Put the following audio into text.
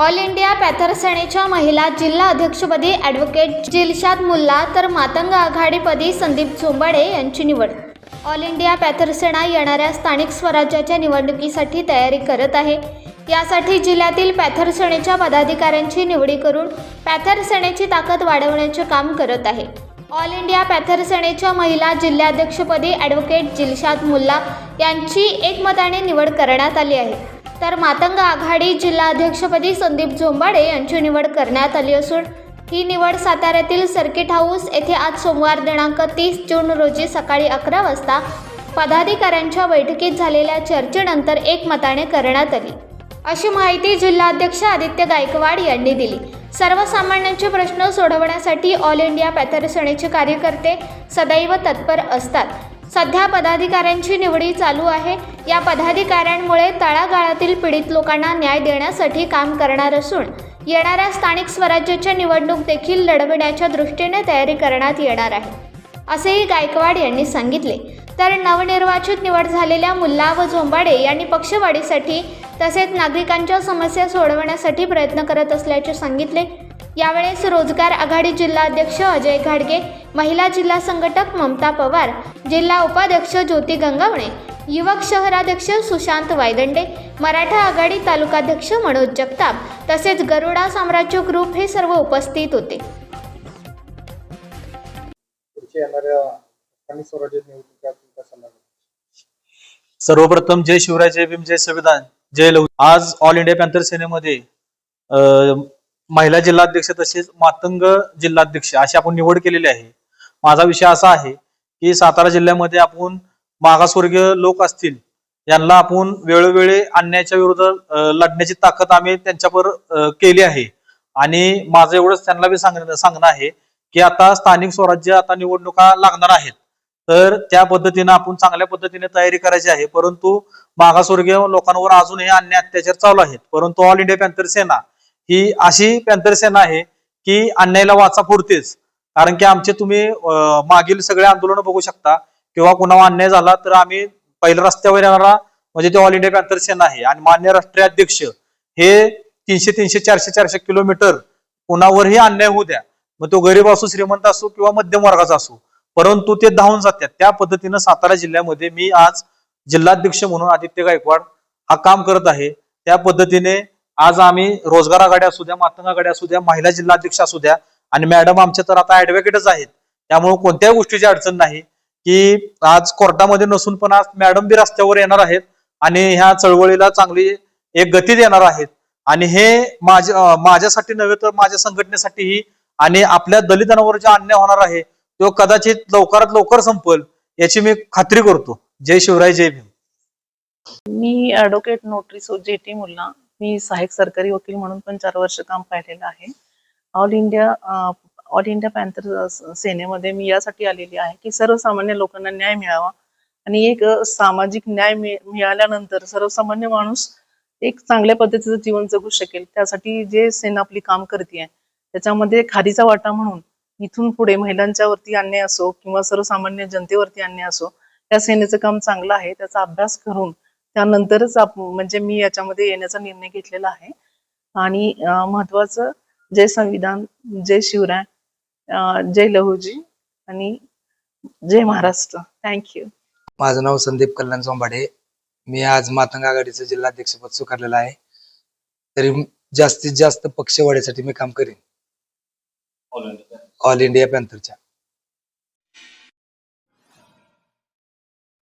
All India Panther सेनेच्या महिला जिल्हा अध्यक्षपदी ॲडव्होकेट जिलशाद मुल्ला तर मातंग आघाडीपदी संदीप झोंबाडे यांची निवड. ऑल इंडिया पॅथर सेना येणाऱ्या स्थानिक स्वराज्याच्या निवडणुकीसाठी तयारी करत आहे. यासाठी जिल्ह्यातील पॅथर सेनेच्या पदाधिकाऱ्यांची निवडी करून पॅथर सेनेची ताकद वाढवण्याचे काम करत आहे. ऑल इंडिया पॅथर सेनेच्या महिला जिल्हाध्यक्षपदी ॲडव्होकेट जिलशाद मुल्ला यांची एकमताने निवड करण्यात आली आहे. तर मातंग आघाडी जिल्हाध्यक्षपदी संदीप झोंबाडे यांची निवड करण्यात आली असून ही निवड साताऱ्यातील सर्किट हाऊस येथे आज सोमवार दिनांक तीस जून रोजी सकाळी अकरा वाजता पदाधिकाऱ्यांच्या बैठकीत झालेल्या चर्चेनंतर एकमताने करण्यात आली. अशी माहिती जिल्हाध्यक्ष आदित्य गायकवाड यांनी दिली. सर्वसामान्यांचे प्रश्न सोडवण्यासाठी ऑल इंडिया पॅथरसनेचे कार्यकर्ते सदैव तत्पर असतात. सध्या पदाधिकाऱ्यांची निवडी चालू आहे. या पदाधिकाऱ्यांमुळे तळागाळातील पीडित लोकांना न्याय देण्यासाठी काम करणार असून येणाऱ्या स्थानिक स्वराज्याच्या निवडणूक देखील लढविण्याच्या दृष्टीने तयारी करण्यात येणार आहे. असेही गायकवाड यांनी सांगितले. तर नवनिर्वाचित निवड झालेल्या मुल्ला व झोंबाडे यांनी पक्षवाढीसाठी तसेच नागरिकांच्या समस्या सोडवण्यासाठी प्रयत्न करत असल्याचे सांगितले. यावेळेस रोजगार आघाडी जिल्हाध्यक्ष अजय घाडगे महिला जिल्हा संघटक ममता पवार जिल्हा उपाध्यक्ष ज्योती गंगावणे युवक शहराध्यक्ष सुशांत वायदंडे मराठा आघाडी तालुकाध्यक्ष मनोज जगताप तसेच गरुडा साम्राज्य ग्रुप हे सर्व उपस्थित होते? सर्वप्रथम जय शिवराय जय भीम जय संविधान जय लव आज ऑल इंडिया पॅन्थर सेनेमध्ये अं, महिला जिल्हाध्यक्ष तसेच मातंग जिल्हाध्यक्ष अशी आपण निवड केलेली आहे. माझा विषय असा आहे की सातारा जिल्ह्यामध्ये आपण मागासवर्गीय लोक असतील यांना आपण वेळोवेळी अन्यायाच्या विरोधात लढण्याची ताकद आम्ही त्यांच्यावर केली आहे. आणि माझं एवढंच त्यांना बी सांगणं सांगणं आहे की आता स्थानिक स्वराज्य आता निवडणुका लागणार आहेत. तर त्या पद्धतीनं आपण चांगल्या पद्धतीने तयारी करायची आहे. परंतु मागासवर्गीय लोकांवर अजूनही अन्याय अत्याचार चालू आहेत. परंतु ऑल इंडिया पॅन्थर सेना ही अशी पॅन्थर सेना आहे की अन्यायला वाचा पुरतेच. कारण की आमचे तुम्ही मागील सगळे आंदोलन बघू शकता. किंवा कुणावर अन्याय झाला तर आम्ही पहिल्या रस्त्यावर येणारा म्हणजे ते ऑल इंडिया पॅन्थर सेना आहे. आणि मान्य राष्ट्रीय अध्यक्ष हे तीनशे तीनशे चारशे चारशे किलोमीटर कुणावरही अन्याय होऊ द्या. मग तो गरीब असो श्रीमंत असो किंवा मध्यम वर्गाचा असो परंतु ते धावून जातात. त्या पद्धतीनं सातारा जिल्ह्यामध्ये मी आज जिल्हाध्यक्ष म्हणून आदित्य गायकवाड हा काम करत आहे. त्या पद्धतीने आज आम्ही रोजगार आघाडी असू द्या मातंग आघाडी असू द्या महिला जिल्हाध्यक्ष असू द्या आणि मॅडम आमच्या तर आता ऍडव्होकेटच आहेत. त्यामुळे कोणत्याही गोष्टीची अडचण नाही की आज कोर्टामध्ये नसून पण आज मॅडम बी रस्त्यावर येणार आहेत आणि ह्या चळवळीला चांगली एक गती देणार आहेत. आणि हे माझ्या माझ्यासाठी नव्हे तर माझ्या संघटनेसाठीही आणि आपल्या दलितांवर जे अन्याय होणार आहे तो कदाचित लवकरात लवकर संपल याची मी खात्री करतो. जय शिवराय जय भीम. मी ऍडव्होकेट नोटरी सो जे टी मुल्ला मी सहाय्यक सरकारी वकील म्हणून पण चार वर्ष काम पाहिलेलं आहे. All India All India Panther सेनेमध्ये मी यासाठी आलेली आहे की सर्वसामान्य लोकांना न्याय मिळावा आणि एक सामाजिक न्याय मिळाल्यानंतर सर्वसामान्य माणूस एक चांगल्या पद्धतीचं जीवन जगू शकेल. त्यासाठी जे सेना आपली काम करते त्याच्यामध्ये खारीचा वाटा म्हणून इथून पुढे महिलांच्या वरती अन्याय असो किंवा सर्वसामान्य जनतेवरती अन्याय असो त्या सेनेचं काम चांगलं आहे. त्याचा अभ्यास करून त्यानंतरच आप म्हणजे मी याच्यामध्ये येण्याचा निर्णय घेतलेला आहे. आणि महत्वाचं जय संविधान जय शिवराय जय लहुजी आणि जय महाराष्ट्र. थँक्यू माझं नाव संदीप कल्याण चोंबाडे मी आज मातंग आघाडीचं जिल्हाध्यक्षपद स्वीकारलेलं आहे. तरी जास्तीत जास्त पक्षवाढीसाठी मी काम करेन. All India पॅन्थरच्या